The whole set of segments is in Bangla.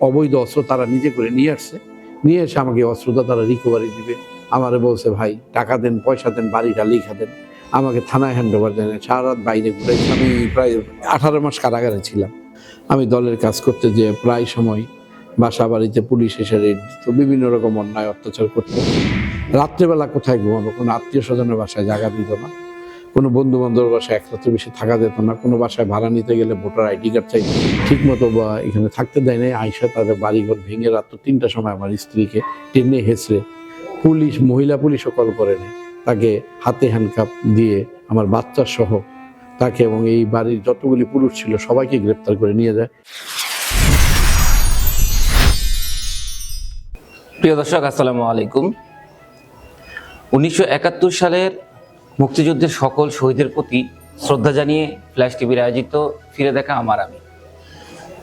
অবৈধ অস্ত্র তারা নিজে করে নিয়ে আসছে। নিয়ে এসে আমাকে অস্ত্রটা তারা রিকভারি দিবে। আমারে বলছে, ভাই, টাকা দেন, পয়সা দেন, বাড়িটা লিখা দেন। আমাকে থানায় হ্যান্ড ওভার দেন। সারা বাইরে ঘুরে আমি প্রায় আঠারো মাস কারাগারে ছিলাম। আমি দলের কাজ করতে যে প্রায় সময় বাসা বাড়িতে পুলিশ এসে রেড দিত। বিভিন্ন রকম অন্যায়, অত্যাচার করতো। রাত্রেবেলা কোথায় ঘুমাবো? কোনো আত্মীয় স্বজনের বাসায় জায়গা দিত না। কোনো বন্ধু বান্ধবের বাসায় এক রাত্রে বেশি থাকা যেত না, কোনো বাসায় ভাড়া নিতে গেলে ভোটার আইডি কার্ড চাই ঠিক মতো বা এখানে থাকতে দেয় নাই, আইসা তাদের বাড়িঘর ভেঙে রাত তিনটার সময় আমার স্ত্রীকে টেনে হেসড়ে পুলিশ, মহিলা পুলিশও কল করে নেয়। তাকে হাতে হ্যান্ডকাপ দিয়ে আমার বাচ্চার সহ তাকে এবং এই বাড়ির যতগুলি পুরুষ ছিল সবাইকে গ্রেপ্তার করে নিয়ে যায়। প্রিয় দর্শক, আসসালামু আলাইকুম। উনিশশো একাত্তর সালের মুক্তিযুদ্ধের সকল শহীদের প্রতি শ্রদ্ধা জানিয়ে ফ্ল্যাশ টিভির আয়োজিত ফিরে দেখা আমার আমি।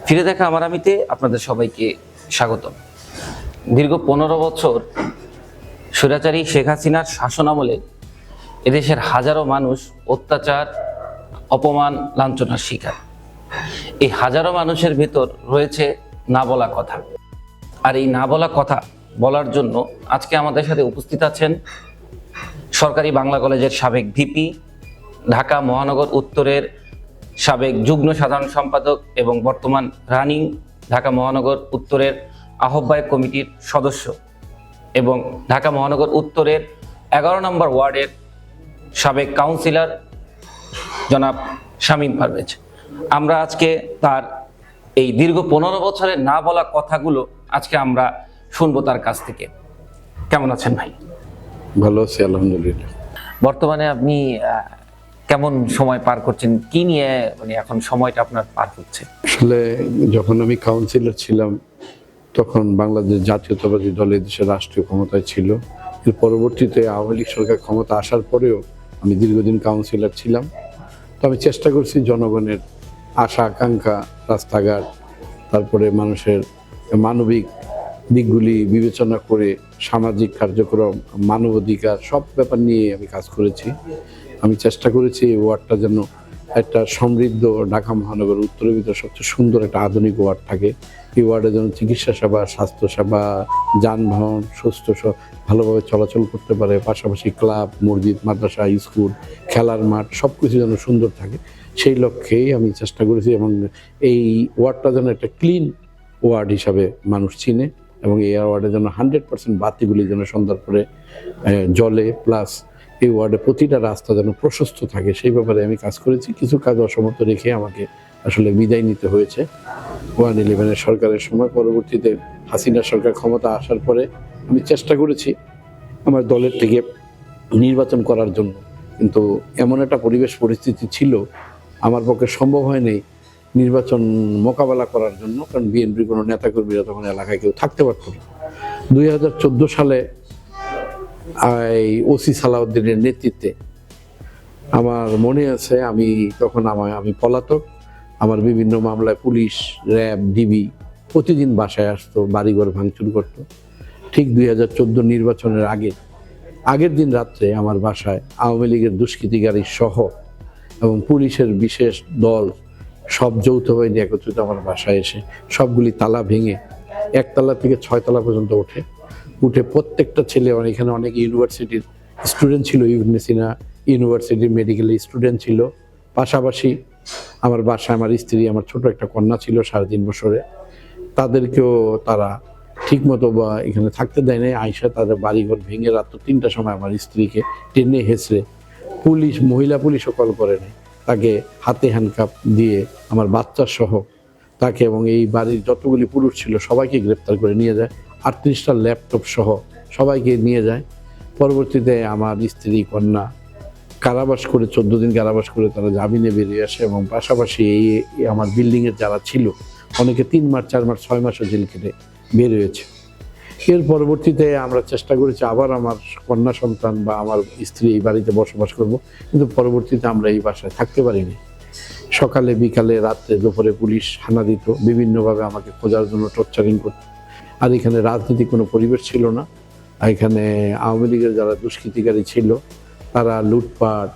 ফিরে দেখা আমার আমিতে আপনাদের সবাইকে স্বাগতম। দীর্ঘ পনেরো বছর স্বৈরাচারী শেখ হাসিনার শাসনামলে এদেশের হাজারো মানুষ অত্যাচার, অপমান, লাঞ্ছনার শিকার। এই হাজারো মানুষের ভেতর রয়েছে না বলা কথা। আর এই না বলা কথা বলার জন্য আজকে আমাদের সাথে উপস্থিত আছেন সরকারি বাংলা কলেজের সাবেক ভিপি, ঢাকা মহানগর উত্তরের সাবেক যুগ্ম সাধারণ সম্পাদক এবং বর্তমান রানিং ঢাকা মহানগর উত্তরের আহ্বায়ক কমিটির সদস্য এবং ঢাকা মহানগর উত্তরের এগারো নম্বর ওয়ার্ডের সাবেক কাউন্সিলর জনাব শামীম পারভেজ। আমরা আজকে তার এই দীর্ঘ পনেরো বছরের না বলা কথাগুলো আজকে আমরা শুনব তার কাছ থেকে। কেমন আছেন ভাই? ভালো আছি আলহামদুলিল্লাহ। বর্তমানে আপনি কেমন সময় পার করছেন? কি নিয়ে মানে এখন সময়টা আপনার পার হচ্ছে? আসলে যখন আমি কাউন্সিলর ছিলাম তখন বাংলাদেশ জাতীয়তাবাদী দল এই দেশের রাষ্ট্রীয় ক্ষমতায় ছিল। এর পরবর্তীতে আওয়ামী লীগ সরকার ক্ষমতা আসার পরেও আমি দীর্ঘদিন কাউন্সিলর ছিলাম। তো আমি চেষ্টা করছি জনগণের আশা আকাঙ্ক্ষা রাস্তাঘাট তারপরে মানুষের মানবিক দিকগুলি বিবেচনা করে সামাজিক কার্যক্রম, মানবাধিকার, সব ব্যাপার নিয়ে আমি কাজ করেছি। আমি চেষ্টা করেছি এই ওয়ার্ডটা যেন একটা সমৃদ্ধ ঢাকা মহানগর উত্তরের ভিতরে সবচেয়ে সুন্দর একটা আধুনিক ওয়ার্ড থাকে। এই ওয়ার্ডে যেন চিকিৎসা সেবা স্বাস্থ্য সেবা যানবাহন, সুস্থ ভালোভাবে চলাচল করতে পারে, পাশাপাশি ক্লাব, মসজিদ, মাদ্রাসা, স্কুল, খেলার মাঠ সব কিছু যেন সুন্দর থাকে। সেই লক্ষ্যেই আমি চেষ্টা করেছি এবং এই ওয়ার্ডটা যেন একটা ক্লিন ওয়ার্ড হিসাবে মানুষ চিনে। এবং এই ওয়ার্ডে যেন হান্ড্রেড পার্সেন্ট বাতিগুলি যেন সন্ধ্যার পরে জলে প্লাস এই ওয়ার্ডে প্রতিটা রাস্তা যেন প্রশস্ত থাকে, সেই ব্যাপারে আমি কাজ করেছি। কিছু কাজ অসমর্থ রেখে আমাকে আসলে বিদায় নিতে হয়েছে। ওয়ান ইলেভেনের সরকারের সময়, পরবর্তীতে হাসিনা সরকার ক্ষমতা আসার পরে আমি চেষ্টা করেছি আমার দলের থেকে নির্বাচন করার জন্য। কিন্তু এমন একটা পরিবেশ পরিস্থিতি ছিল, আমার পক্ষে সম্ভব হয়নি নির্বাচন মোকাবেলা করার জন্য, কারণ বিএনপির কোনো নেতাকর্মীরা তখন এলাকায় কেউ থাকতে পারতো না। দুই হাজার চোদ্দ সালে, এই ওসি সালাউদ্দিনের নেতৃত্বে আমার মনে আছে, আমি তখন আমার, আমি পলাতক, আমার বিভিন্ন মামলায় পুলিশ, র্যাব, ডিবি প্রতিদিন বাসায় আসতো, বাড়িঘর ভাঙচুর করতো। ঠিক দুই হাজার চোদ্দ নির্বাচনের আগে, আগের দিন রাত্রে আমার বাসায় আওয়ামী লীগের দুষ্কৃতিকারী সহ এবং পুলিশের বিশেষ দল সব যৌথ বাহিনী একত্রিত আমার বাসায় এসে সবগুলি তালা ভেঙে একতলা থেকে ছয়তলা পর্যন্ত ওঠে। উঠে প্রত্যেকটা ছেলে অনেক- এখানে অনেক ইউনিভার্সিটির স্টুডেন্ট ছিল, ইউনিসিনা ইউনিভার্সিটির মেডিকেল স্টুডেন্ট ছিল। পাশাপাশি আমার বাসায় আমার স্ত্রী, আমার ছোট একটা কন্যা ছিল সাড়ে তিন বছরে। তাদেরকেও তারা ঠিকমতো বা এখানে থাকতে দেয় নাই। আইসা তাদের বাড়িঘর ভেঙে রাত্র তিনটার সময় আমার স্ত্রীকে টেনে হেসড়ে পুলিশ, মহিলা পুলিশও কল করে নেয় তাকে হাতে হ্যান্ডকাপ দিয়ে আমার বাচ্চার সহ তাকে এবং এই বাড়ির যতগুলি পুরুষ ছিল সবাইকে গ্রেপ্তার করে নিয়ে যায়। আটত্রিশটা ল্যাপটপ সহ সবাইকে নিয়ে যায়। পরবর্তীতে আমার স্ত্রী, কন্যা কারাবাস করে চোদ্দ দিন কারাবাস করে তারা জামিনে বেরিয়ে আসে এবং পাশাপাশি এই আমার বিল্ডিংয়ের যারা ছিল, অনেকে তিন মাস, চার মাস, ছয় মাসও জেল কেটে বের হয়েছে। এর পরবর্তীতে আমরা চেষ্টা করেছি আবার আমার কন্যা সন্তান বা আমার স্ত্রী এই বাড়িতে বসবাস করব, কিন্তু পরবর্তীতে আমরা এই বাসায় থাকতে পারিনি। সকালে, বিকালে, রাত্রে দুপুরে পুলিশ হানা দিত, বিভিন্নভাবে আমাকে খোঁজার জন্য টর্চারিং করত। আর এখানে রাজনীতি কোনো পরিবেশ ছিল না। এখানে আওয়ামী লীগের যারা দুষ্কৃতিকারী ছিল, তারা লুটপাট,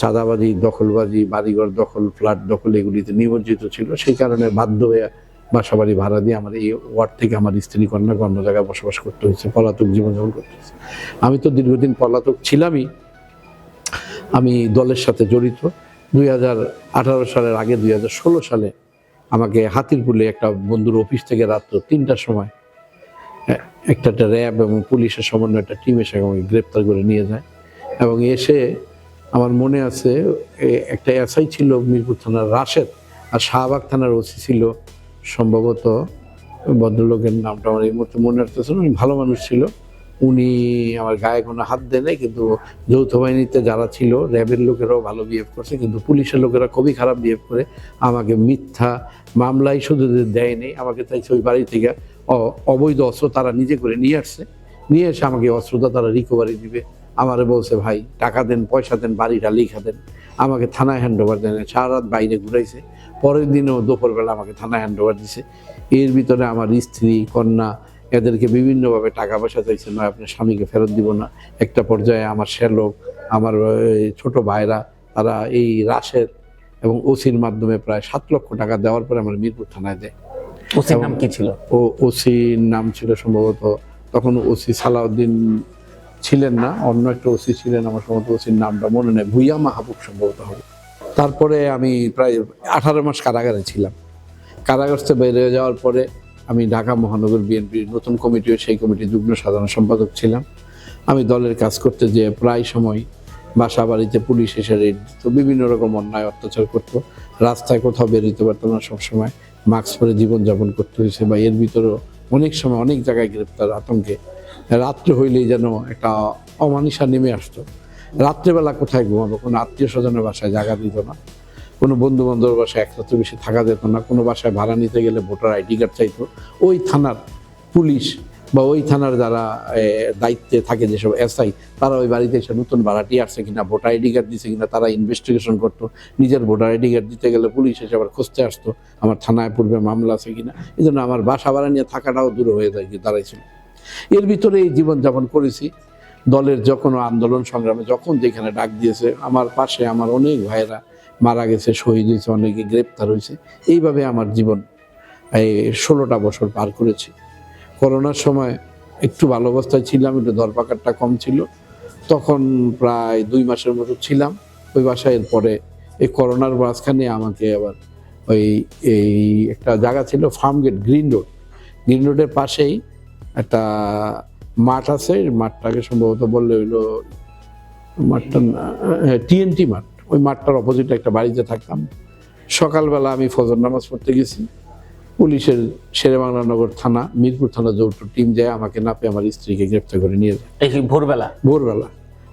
চাঁদাবাজি, দখলবাজি, বাড়িঘর দখল, ফ্ল্যাট দখল এগুলিতে নিমজ্জিত ছিল। সেই কারণে বাধ্য হয়ে বাসা বাড়ি ভাড়া দিয়ে আমার এই ওয়ার্ড থেকে আমার স্ত্রী কন্যাকে অন্য জায়গায় বসবাস করতে হয়েছে, পলাতক জীবনযাপন করতে হয়েছে। আমি তো দীর্ঘদিন পলাতক ছিলামই। আমি দলের সাথে জড়িত। দুই হাজার আঠারো সালের আগে দুই হাজার ষোলো সালে আমাকে হাতিরপুলে একটা বন্ধুর অফিস থেকে রাত্র তিনটার সময় একটা একটা র্যাব এবং পুলিশের সমন্বয় একটা টিম এসে আমাকে গ্রেপ্তার করে নিয়ে যায় এবং এসে আমার মনে আছে একটা এসআই ছিল মিরপুর থানার রাশেদ আর শাহবাগ থানার ওসি ছিল সম্ভবত ভদ্রলোকের নামটা আমার এই মুহূর্তে মনে না, উনি ভালো মানুষ ছিল। উনি আমার গায়ে কোনো হাত দেয় নাই কিন্তু যৌথ বাহিনীতে যারা ছিল র্যাবের লোকেরাও ভালো বিহেভ করছে কিন্তু পুলিশের লোকেরা খুবই খারাপ বিহেভ করে। আমাকে মিথ্যা মামলায় শুধু দেয়নি আমাকে চাইছে ওই বাড়ি থেকে অবৈধ অস্ত্র তারা নিজে করে নিয়ে আসছে। নিয়ে এসে আমাকে অস্ত্রটা তারা রিকভারি দিবে। আমারে বলছে ভাই টাকা দেন পয়সা দেন বাড়িটা লিখা দেন। আমাকে থানায় হ্যান্ড ওভার দেন সারা রাত বাইরে ঘুরাইছে। পরের দিনও দুপুরবেলা আমাকে থানায় হ্যান্ড ওভার দিছে। এর ভিতরে আমার স্ত্রী কন্যা এদেরকে বিভিন্নভাবে টাকা পয়সা চাইছে নয় আপনার স্বামীকে ফেরত দিব না। একটা পর্যায়ে আমার শ্যালক আমার ছোট ভাইরা তারা এই রাশের এবং ওসির মাধ্যমে প্রায় সাত লক্ষ টাকা দেওয়ার পরে আমার মিরপুর থানায় দেয়। ওসির নাম কি ছিল? ও ওসির নাম ছিল সম্ভবত তখন ওসি সালাউদ্দিন ছিলেন না অন্য একটা ওসি ছিলেন আমার সম্ভবত ওসির নামটা মনে নেই ভুইয়া মাহবুব সম্ভবত হবে। তারপরে আমি প্রায় আঠারো মাস কারাগারে ছিলাম। কারাগার থেকে বেরিয়ে যাওয়ার পরে আমি ঢাকা মহানগর বিএনপির নতুন কমিটি সেই কমিটির যুগ্ম সাধারণ সম্পাদক ছিলাম। আমি দলের কাজ করতে যেয়ে প্রায় সময় বাসা বাড়িতে পুলিশ এসে রেড দিত বিভিন্ন রকম অন্যায়, অত্যাচার করতো। রাস্তায় কোথাও বেরোতে পারতাম না সবসময়। মাস্ক পরে জীবনযাপন করতে হয়েছে বা এর ভিতরেও অনেক সময় অনেক জায়গায় গ্রেপ্তার আতঙ্কে। রাত্রে হইলেই যেন একটা অমানিসা নেমে আসতো। রাত্রেবেলা কোথায় ঘুমাবো? কোনো আত্মীয় স্বজনের বাসায় জায়গা দিত না। কোনো বন্ধু বান্ধবের বাসায় একসাথে বেশি থাকা যেত না। কোনো বাসায় ভাড়া নিতে গেলে ভোটার আইডি কার্ড চাইতো। ওই থানার পুলিশ বা ওই থানার যারা দায়িত্বে থাকে যেসব এসআই, তারা ওই বাড়িতে এসে নতুন ভাড়াটি আসছে কিনা, ভোটার আইডি কার্ড দিছে কিনা, তারা ইনভেস্টিগেশন করতো। নিজের ভোটার আইডি কার্ড দিতে গেলে পুলিশ এসে আবার খুঁজতে আসতো, আমার থানায় পূর্বে মামলা আছে কিনা। এই জন্য আমার বাসা ভাড়া নিয়ে থাকাটাও দূর হয়ে যায়, দাঁড়াইছিল। এর ভিতরে এই জীবনযাপন করেছি। দলের যখন আন্দোলন সংগ্রামে যখন যেখানে ডাক দিয়েছে, আমার পাশে আমার অনেক ভাইয়েরা মারা গেছে, শহীদ হয়েছে, অনেকে গ্রেপ্তার হয়েছে। এইভাবে আমার জীবন এই ষোলোটা বছর পার করেছি। করোনার সময় একটু ভালো অবস্থায় ছিলাম, একটু দরপাকারটা কম ছিল। তখন প্রায় দুই মাসের মতো ছিলাম। ওই বাসায় এরপরে এই করোনার মাঝখানে আমাকে আবার ওই, এই একটা জায়গা ছিল farm gate green road. Green রোডের পাশেই একটা মাঠ আছে মাঠটাকে সম্ভবত বললে হইল মাঠটা টিএনটি মাঠ। ওই মাঠটার অপোজিটে একটা বাড়িতে থাকতাম। সকালবেলা আমি ফজর নামাজ পড়তে গেছি। পুলিশের শেরেবাংলানগর থানা মিরপুর থানা যৌথ টিম যায় আমাকে না পেয়ে আমার স্ত্রীকে গ্রেপ্তার করে নিয়ে যায়। ভোরবেলা? ভোরবেলা।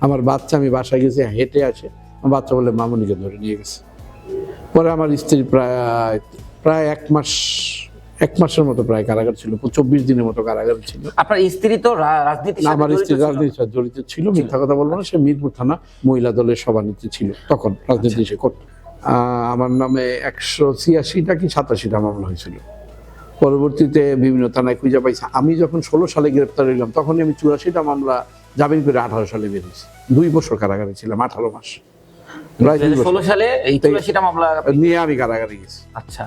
আমার বাচ্চা আমি বাসায় গেছি হেঁটে আসে। আমার বাচ্চা বলে মামুনিকে ধরে নিয়ে গেছে। পরে আমার স্ত্রী প্রায় প্রায় এক মাস এক মাসের মতো প্রায় কারাগার ছিল চব্বিশ দিনের মতো কারাগার ছিল। আপনার স্ত্রী তো রাজনীতি আমার স্ত্রী। রাজনীতির সাথে জড়িত ছিল মিথ্যা কথা বলব না সে মিরপুর থানা মহিলা দলের সভানেত্রী ছিল তখন রাজনীতি সে করত। আমার নামে একশো ছিয়াশিটা কি সাতাশিটা মামলা হয়েছিল। পরবর্তীতে বিভিন্ন থানায় খুঁজে পাইছে। আমি যখন ষোলো সালে গ্রেপ্তার হইলাম তখন আমি চুরাশিটা মামলা জামিন করে আঠারো সালে বেরিয়েছি দুই বছর কারাগারে ছিলাম আঠারো মাস। প্রায় ষোলো সালে নিয়ে আমি কারাগারে গেছি। আচ্ছা।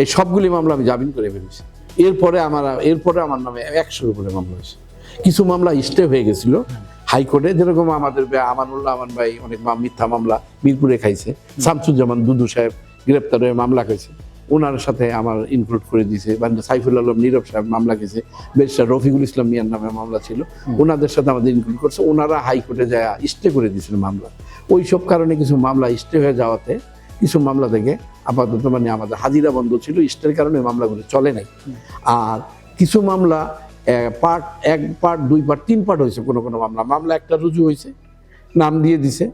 এই সবগুলি মামলা আমি জামিন করে বেরিয়েছি এরপরে আমার এরপরে আমার নামে একশোর উপরে মামলা হয়েছে। কিছু মামলা স্টে হয়ে গেছিল। হাইকোর্টে যেরকম আমাদের আমানুল্লাহ আমান ভাই অনেক মিথ্যা মামলা মিরপুরে খাইছে। শামসুজ্জামান দুদু সাহেব গ্রেপ্তার হয়ে মামলা খাইছে। ওনার সাথে আমার ইনক্লুড করে দিয়েছে। বা সাইফুল আলম নীরব সাহেব মামলা খেয়েছে ব্যারিস্টার রফিকুল ইসলাম মিয়ার নামে মামলা ছিল। ওনাদের সাথে আমাদের ইনক্লুড করছে। ওনারা হাইকোর্টে যায় স্টে করে দিয়েছিল মামলা। ওই সব কারণে কিছু মামলা স্টে হয়ে যাওয়াতে কিছু মামলা থেকে আপাতত মানে আমাদের হাজিরা বন্ধ ছিল ইস্টের কারণে মামলাগুলো চলে নাই। আর কিছু মামলা পার্ট এক পার্ট দুই পার্ট তিন পার্ট হয়েছে কোনো কোনো মামলা। মামলা একটা রুজু হয়েছে নাম দিয়ে দিছে।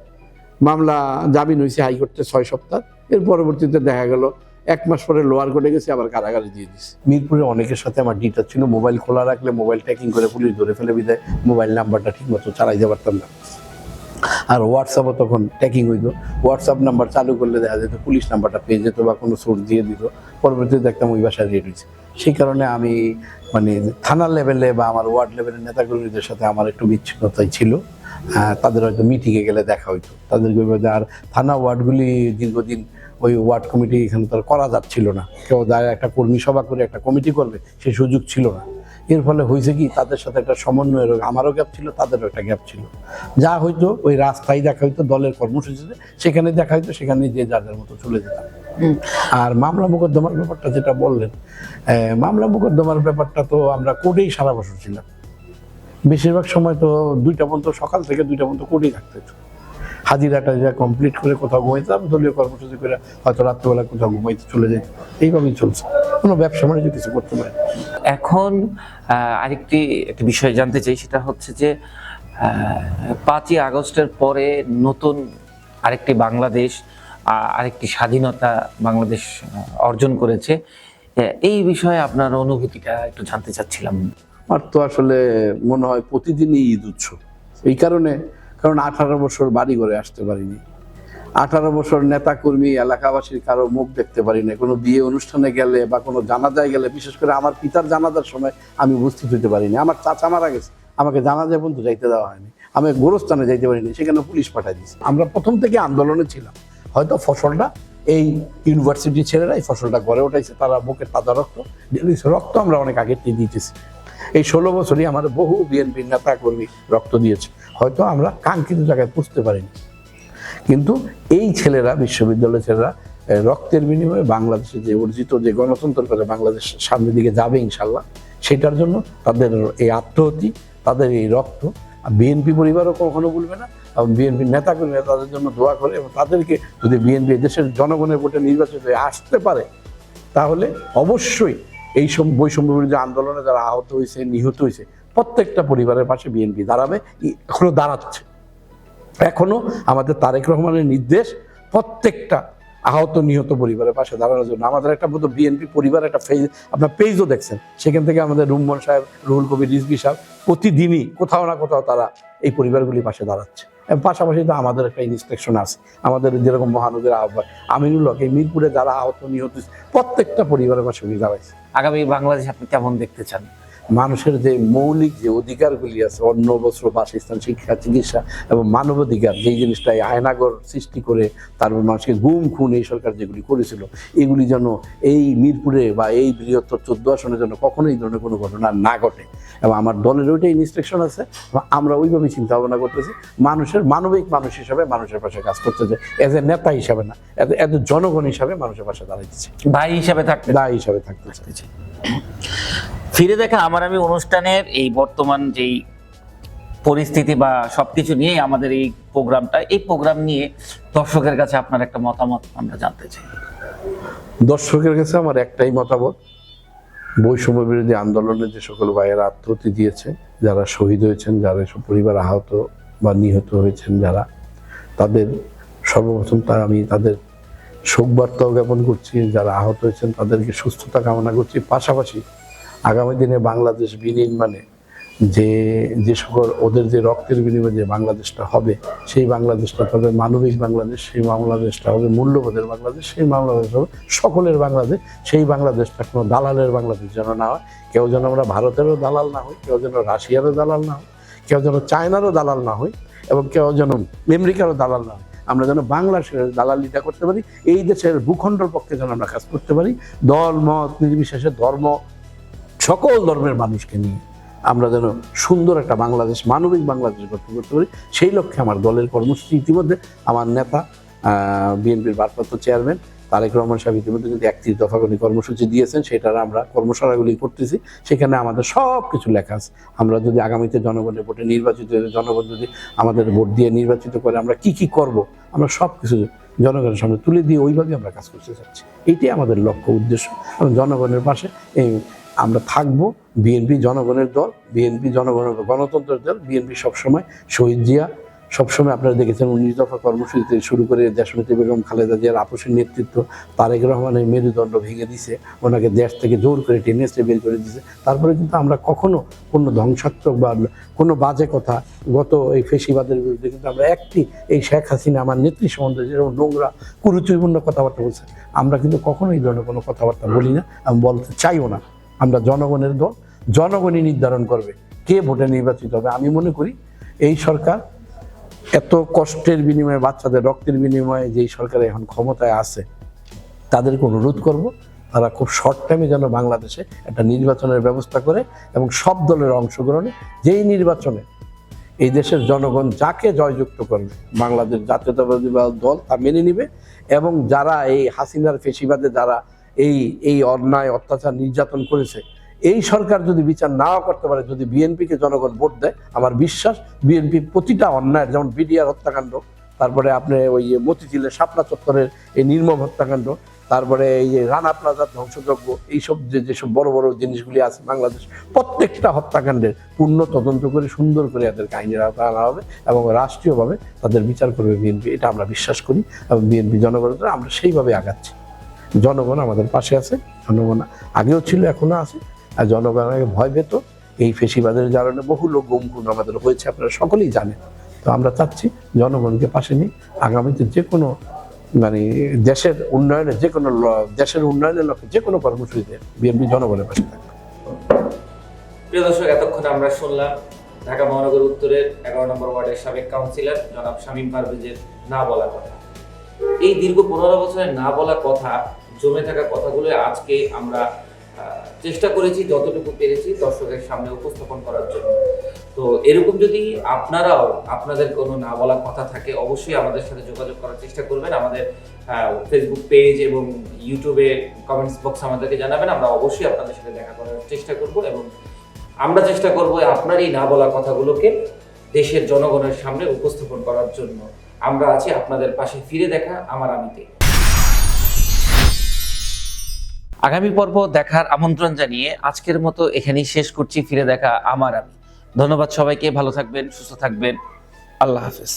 মামলা জামিন হয়েছে হাইকোর্টে ছয় সপ্তাহ। এর পরবর্তীতে দেখা গেল এক মাস পরে লোয়ার কোর্টে গেছে আবার কারাগারে দিয়ে দিছে। মিরপুরে অনেকের সাথে আমার ডিটা ছিল মোবাইল খোলা রাখলে মোবাইল ট্যাকিং করে পুলিশ ধরে ফেলে বিদায়। মোবাইল নাম্বারটা ঠিক মতো চালাইতে পারতাম না। আর হোয়াটসঅ্যাপও তখন ট্যাকিং হইতো। হোয়াটসঅ্যাপ নাম্বার চালু করলে দেখা যেত পুলিশ নাম্বারটা পেয়ে যেত বা কোনো সোর্স দিয়ে দিত। পরবর্তীতে দেখতাম ওই বাসায় রেড হয়েছে সেই কারণে আমি মানে থানা লেভেলে বা আমার ওয়ার্ড লেভেলের নেতাকর্মীদের সাথে আমার একটু বিচ্ছিন্নতাই ছিল। তাদের হয়তো মিটিংয়ে গেলে দেখা হইতো। ওইভাবে আর থানা ওয়ার্ডগুলি দীর্ঘদিন ওই ওয়ার্ড কমিটি এখানে তার করা যাচ্ছিল না। কেউ দাঁড়িয়ে একটা কর্মী সভা করে একটা কমিটি করবে সেই সুযোগ ছিল না। এর ফলে হয়েছে কি তাদের সাথে একটা সমন্বয়ের আমারও গ্যাপ ছিল তাদেরও একটা গ্যাপ ছিল। যা হয়তো ওই রাস্তায় দেখা হইতো দলের কর্মসূচিতে সেখানে দেখা হইতো সেখানে যে যার মতো চলে যেতাম। আর মামলা মোকদ্দমার ব্যাপারটা যেটা বললেন মামলা মোকদ্দমার ব্যাপারটা তো আমরা কোর্টেই সারা বছর ছিলাম। বেশিরভাগ সময় তো দুইটা পর্যন্ত সকাল থেকে দুইটা পর্যন্ত কোর্টেই থাকতে হতো হাজিরাটা যা কমপ্লিট করে কোথাও ঘুমাইতাম দলীয় কর্মসূচি করে হয়তো রাত্রেবেলা কোথাও ঘুমাইতে চলে যেত এইভাবেই চলছে। কোনো ব্যবসা বাণিজ্য কিছু করতে পারে এখন আরেকটি একটি বিষয় জানতে চাই সেটা হচ্ছে যে পাঁচই আগস্টের পরে নতুন আরেকটি বাংলাদেশ আরেকটি স্বাধীনতা বাংলাদেশ অর্জন করেছে। এই বিষয়ে আপনার অনুভূতিটা একটু জানতে চাচ্ছিলাম। আমার তো আসলে মনে হয় প্রতিদিনই ঈদ উৎসব। এই কারণে কারণ আঠারো বছর বাড়ি ঘরে আসতে পারিনি। আঠারো বছর নেতা কর্মী এলাকাবাসীর কারও মুখ দেখতে পারি না কোনো বিয়ে অনুষ্ঠানে গেলে বা কোনো জানাজায় গেলে, বিশেষ করে আমার পিতার জানাজার সময় আমি উপস্থিত হতে পারিনি। আমার চাচা মারা গেছে, আমাকে জানাজায় পর্যন্ত যাইতে দেওয়া হয়নি। আমি গোরস্থানে যাইতে পারিনি, সেখানে পুলিশ পাঠাই দিয়েছে। আমরা প্রথম থেকে আন্দোলনে ছিলাম। হয়তো ফসলটা এই ইউনিভার্সিটি ছেলেরা এই ফসলটা গড়ে উঠাইছে, তারা বুকের তাজা রক্ত। রক্ত আমরা অনেক আগে দিয়ে দিতেছি। এই ষোলো বছরই আমাদের বহু বিএনপি নেতা কর্মী রক্ত দিয়েছে। হয়তো আমরা কাঙ্ক্ষিত জায়গায় পুষতে পারিনি। কিন্তু এই ছেলেরা, বিশ্ববিদ্যালয়ের ছেলেরা রক্তের বিনিময়ে বাংলাদেশে যে অর্জিত যে গণতন্ত্র করে বাংলাদেশ সামনের দিকে যাবে ইনশাল্লাহ সেটার জন্য তাদের এই আত্মহতি তাদের এই রক্ত বিএনপি পরিবারও কখনো ভুলবে না এবং বিএনপি নেতা কর্মীরা তাদের জন্য দোয়া করে এবং তাদেরকে যদি বিএনপি দেশের জনগণের ভোটে নির্বাচিত হয়ে আসতে পারে, তাহলে অবশ্যই এই সব বৈষম্য বিরোধী আন্দোলনে যারা আহত হয়েছে, নিহত হয়েছে, প্রত্যেকটা পরিবারের পাশে বিএনপি দাঁড়াবে এখনও দাঁড়াচ্ছে। এখনও আমাদের তারেক রহমানের নির্দেশ প্রত্যেকটা আহত, নিহত পরিবারের পাশে দাঁড়ানোর জন্য। আমাদের একটা মতো বিএনপি পরিবার, একটা পেজ আপনার পেজও দেখছেন। সেখান থেকে আমাদের রুম্মন সাহেব, রুহুল কবির রিজবি সাহেব প্রতিদিনই কোথাও না কোথাও তারা এই পরিবারগুলির পাশে দাঁড়াচ্ছে। পাশাপাশি তো আমাদের একটা ইন্সপেকশন আছে। আমাদের যেরকম মহানগরের আহ্বান আমিনুল হক, এই মিরপুরে যারা আহত নিহত প্রত্যেকটা পরিবারের পাশে দাঁড়াইছে। আগামী বাংলাদেশ আপনি কেমন দেখতে চান? মানুষের যে মৌলিক যে অধিকারগুলি আছে অন্ন বস্ত্র বাসস্থান শিক্ষা চিকিৎসা এবং মানবাধিকার যেই জিনিসটা আয়নাগর সৃষ্টি করে তারপর মানুষকে গুম খুন এই সরকার যেগুলি করেছিল এগুলি যেন এই মিরপুরে বা এই বৃহত্তর চোদ্দ আসনের জন্য কখনো এই ধরনের কোনো ঘটনা না ঘটে। এবং আমার দলের ওইটাই ইনস্ট্রাকশন আছে আমরা ওইভাবেই চিন্তা ভাবনা করতেছি মানুষের মানবিক মানুষ হিসাবে মানুষের পাশে কাজ করতেছে এজ এ নেতা হিসাবে না এজ এ জনগণ হিসাবে মানুষের পাশে দাঁড়াইতেছে। ভাই হিসাবে থাকতে দায় হিসাবে থাকতেছে। ফিরে দেখা, আমার আমি অনুষ্ঠানের এই বর্তমান যেই পরিস্থিতি বা সবকিছু নিয়ে আমাদের এই প্রোগ্রামটা, এই প্রোগ্রাম নিয়ে দর্শকের কাছে আপনার একটা মতামত আমরা জানতে চাই। দর্শকের কাছে আমার একটাই মতামত, বৈষম্য বিরোধী আন্দোলনে যে সকল ভাইয়েরা আত্মহতি দিয়েছে, যারা শহীদ হয়েছেন, যারা এসব পরিবার আহত বা নিহত হয়েছেন যারা, তাদের সর্বপ্রথম তা আমি তাদের শোক বার্তাও জ্ঞাপন করছি, যারা আহত হয়েছেন তাদেরকে সুস্থতা কামনা করছি। পাশাপাশি আগামী দিনে বাংলাদেশ বিনির্মাণে যে যে সকল ওদের যে রক্তের বিনিময়ে যে বাংলাদেশটা হবে, সেই বাংলাদেশটা হবে মানবিক বাংলাদেশ, সেই বাংলাদেশটা হবে মূল্যবোধের বাংলাদেশ, সেই বাংলাদেশ হবে সকলের বাংলাদেশ, সেই বাংলাদেশটা কোনো দালালের বাংলাদেশ যেন না হয়। কেউ যেন আমরা ভারতেরও দালাল না হই, কেউ যেন রাশিয়ারও দালাল না হই, কেউ যেন চায়নারও দালাল না হই এবং কেউ যেন আমেরিকারও দালাল না হয় আমরা যেন বাংলাদেশের দালালিটা করতে পারি, এই দেশের ভূখণ্ডর পক্ষে যেন আমরা কাজ করতে পারি। দল, মত, নির্বিশেষে ধর্ম সকল ধর্মের মানুষকে নিয়ে আমরা যেন সুন্দর একটা বাংলাদেশ, মানবিক বাংলাদেশ গঠন করতে পারি। সেই লক্ষ্যে আমার দলের কর্মসূচি ইতিমধ্যে আমার নেতা বিএনপির ভারপ্রাপ্ত চেয়ারম্যান তারেক রহমান সাহেব ইতিমধ্যে কিন্তু একত্রিশ দফা করে কর্মসূচি দিয়েছেন, সেটার আমরা কর্মশালাগুলি করতেছি। সেখানে আমাদের সব কিছু লেখা আছে। আমরা যদি আগামীতে জনগণের ভোটে নির্বাচিত জনগণ যদি আমাদের ভোট দিয়ে নির্বাচিত করে আমরা কি কি করব, আমরা সব কিছু জনগণের সামনে তুলে দিয়ে ওইভাবে আমরা কাজ করতে চাচ্ছি। এইটাই আমাদের লক্ষ্য, উদ্দেশ্য। জনগণের পাশে এই আমরা থাকব, বিএনপি জনগণের দল, বিএনপি জনগণের গণতন্ত্রের দল, বিএনপি সবসময় শহীদ জিয়া, সবসময় আপনারা দেখেছেন উনিশ দফা কর্মসূচি থেকে শুরু করে দেশনেত্রী বেগম খালেদা জিয়ার আপসের নেতৃত্ব, তারেক রহমানের মেরুদণ্ড ভেঙে দিছে, ওনাকে দেশ থেকে জোর করে টেনে বের করে দিছে। তারপরে কিন্তু আমরা কখনো কোনো ধ্বংসাত্মক বা কোনো বাজে কথা গত এই ফেসিবাদের বিরুদ্ধে কিন্তু আমরা একটি এই শেখ হাসিনা, আমার নেত্রী সম্বন্ধে যেরকম নোংরা কুরুচুরিপূর্ণ কথাবার্তা বলছে, আমরা কিন্তু কখনো এই ধরনের কোনো কথাবার্তা বলি না আমি বলতে চাইও না। আমরা জনগণের দল, জনগণই নির্ধারণ করবে কে ভোটে নির্বাচিত হবে। আমি মনে করি এই সরকার এত কষ্টের বিনিময়ে, বাচ্চাদের রক্তের বিনিময়ে যেই সরকার এখন ক্ষমতায় আছে, তাদেরকে অনুরোধ করব, তারা খুব শর্ট টাইমে যেন বাংলাদেশে একটা নির্বাচনের ব্যবস্থা করে এবং সব দলের অংশগ্রহণে যেই নির্বাচনে এই দেশের জনগণ যাকে জয়যুক্ত করবে, বাংলাদেশ জাতীয়তাবাদী দল তা মেনে নিবে এবং যারা এই হাসিনার ফেসিবাদে যারা এই এই অন্যায়, অত্যাচার, নির্যাতন করেছে। এই সরকার যদি বিচার নাও করতে পারে, যদি বিএনপিকে জনগণ ভোট দেয়, আমার বিশ্বাস বিএনপি প্রতিটা অন্যায় যেমন বিডিআর হত্যাকাণ্ড, তারপরে আপনি ওই মতিঝিলের শাপলা চত্বরের এই নির্মম হত্যাকাণ্ড, তারপরে এই যে রানা প্লাজার ধ্বংসযজ্ঞ, এইসব যে, যেসব বড় বড় জিনিসগুলি আছে বাংলাদেশ, প্রত্যেকটা হত্যাকাণ্ডের পূর্ণ তদন্ত করে, সুন্দর করে এদের কাহিনীর আওতায় আনা হবে এবং রাষ্ট্রীয়ভাবে তাদের বিচার করবে বিএনপি, এটা আমরা বিশ্বাস করি এবং বিএনপি জনগণের, আমরা সেইভাবে আগাচ্ছি। জনগণ আমাদের পাশে আছে, জনগণ আগেও ছিল এখনও আছে। আর জনগণ আগে ভয় পেত এই ফেসিবাদের কারণে বহু লোক গুমখুন আমাদের হয়েছে, আপনারা সকলেই জানেন। তো আমরা চাচ্ছি জনগণকে পাশে নিয়ে আগামীতে যে কোনো মানে দেশের উন্নয়নে যে কোনো দেশের উন্নয়নের লক্ষ্যে যে কোনো কর্মসূচিতে বিএনপি জনগণের পাশে থাকবে। প্রিয় দর্শক, এতক্ষণ আমরা শুনলাম ঢাকা মহানগর উত্তরের এগারো নম্বর ওয়ার্ডের সাবেক কাউন্সিলর জনাব শামীম পারভেজের না বলা কথা। এই দীর্ঘ পনেরো বছরে না বলা কথা, জমে থাকা কথাগুলো আজকে আমরা চেষ্টা করেছি, যতটুকু পেরেছি দর্শকের সামনে উপস্থাপন করার জন্য। তো এরকম যদি আপনারাও আপনাদের কোনো না বলা কথা থাকে, অবশ্যই আমাদের সাথে যোগাযোগ করার চেষ্টা করবেন। আমাদের ফেসবুক পেজ এবং ইউটিউবে কমেন্টস বক্স আমাদেরকে জানাবেন। আমরা অবশ্যই আপনাদের সাথে দেখা করার চেষ্টা করব এবং আমরা চেষ্টা করব আপনার এই না বলা কথাগুলোকে দেশের জনগণের সামনে উপস্থাপন করার জন্য। আমরা আছি আপনাদের পাশে ফিরে দেখা আমার আমিতে। আগামী পর্ব দেখার আমন্ত্রণ জানিয়ে আজকের মতো এখানেই শেষ করছি, ফিরে দেখা আমার আমি ধন্যবাদ সবাইকে, ভালো থাকবেন, সুস্থ থাকবেন। আল্লাহ হাফেজ।